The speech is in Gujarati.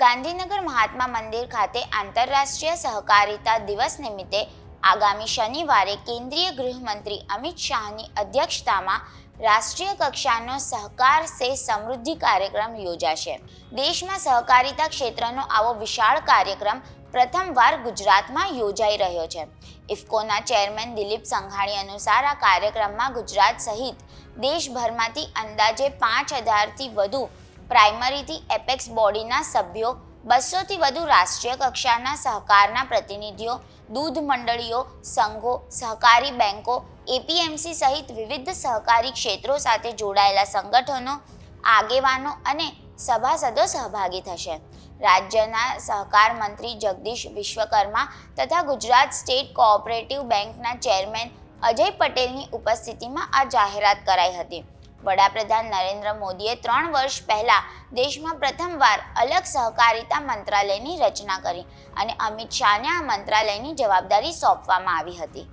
ગાંધીનગર મહાત્મા મંદિર ખાતે આંતરરાષ્ટ્રીય સહકારિતા દિવસ નિમિત્તે આગામી શનિવારે કેન્દ્રીય ગૃહમંત્રી અમિત શાહની અધ્યક્ષતામાં રાષ્ટ્રીય કક્ષાનો સહકાર સે સમૃદ્ધિ કાર્યક્રમ યોજાશે. દેશમાં સહકારિતા ક્ષેત્રનો આવો વિશાળ કાર્યક્રમ પ્રથમવાર ગુજરાતમાં યોજાઈ રહ્યો છે. ઇફકોના ચેરમેન દિલીપ સંઘાણી અનુસાર આ કાર્યક્રમમાં ગુજરાત સહિત દેશભરમાંથી અંદાજે પાંચ હજારથી વધુ પ્રાઇમરીથી એપેક્સ બોડીના સભ્યો, બસોથી વધુ રાષ્ટ્રીય કક્ષાના સહકારના પ્રતિનિધિઓ, દૂધ મંડળીઓ, સંઘો, સહકારી બેંકો, એપીએમસી સહિત વિવિધ સહકારી ક્ષેત્રો સાથે જોડાયેલા સંગઠનો, આગેવાનો અને સભાસદો સહભાગી થશે. રાજ્યના સહકાર મંત્રી જગદીશ વિશ્વકર્મા તથા ગુજરાત સ્ટેટ કોઓપરેટિવ બેંકના ચેરમેન અજય પટેલની ઉપસ્થિતિમાં આ જાહેરાત કરાઈ હતી. વડાપ્રધાન નરેન્દ્ર મોદીએ ત્રણ વર્ષ પહેલા દેશમાં પ્રથમવાર અલગ સહકારિતા મંત્રાલયની રચના કરી અને અમિત શાહને આ મંત્રાલયની જવાબદારી સોંપવામાં આવી હતી.